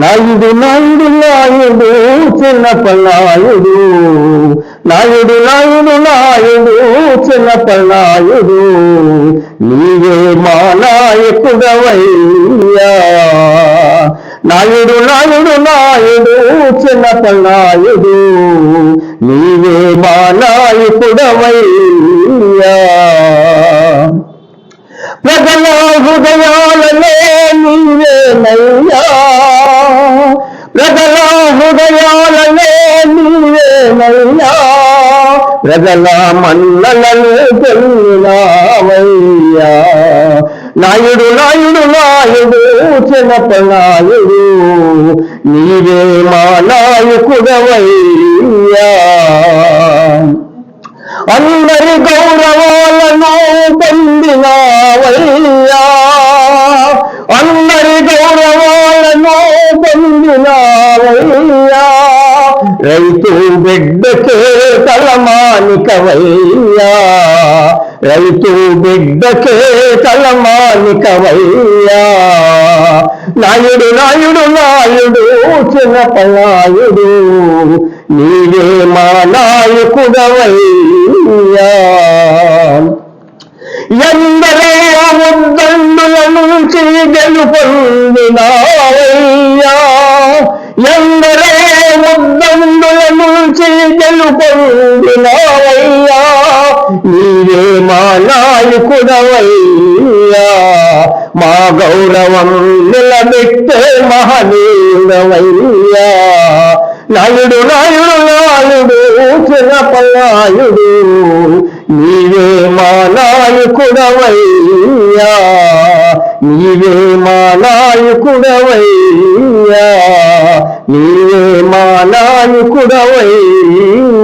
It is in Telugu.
నాయుడు నాయుడు నాయుడు చిన్న చిన్నపల్లాయుడు నాయుడు నాయుడు నాయుడు చిన్న చిన్నపల్లాయుడు నీవే మా నాయకుడవయ్యా. నాయుడు నాయుడు నాయుడు చిన్న చిన్నపల్లాయుడు నీవే మా నాయకుడవయ్యా. ప్రజల హృదయా ప్రజల హృదయాలలో ప్రజల మన్నలను పొందినావయ్యా నాయుడు నాయుడు నాయుడు చిన్నప్ప నాయుడు నీవే మా నాయకుడవయ్యా. అందరి గౌరవాలను పొందినావయ్యా. అందరి గౌరవాలను పొందినా రైతు బిడ్డకే తలమానికవయ్యా రైతు బిడ్డకే తలమానికవయ్యా నాయుడు నాయుడు నాయుడు చిన్నపనాయుడు నీవే మా నాయకుడవయ్యా. ఎందరో ఉద్దండుల నుంచి గెలుపొందినావయ్యా ఎందరే ఉద్దండుల నుంచి నీవే మా నాయకుడవయ్యా. మా గౌరవం నిలబెట్టే మహనీయుడవయ్యా. నాయుడు నాయుడు నాయుడు చిన్నపల్లాయుడు నీవే మా నాయకుడవయ్యా. నీవే మా నాయకుడవయ్యా. నీవే మా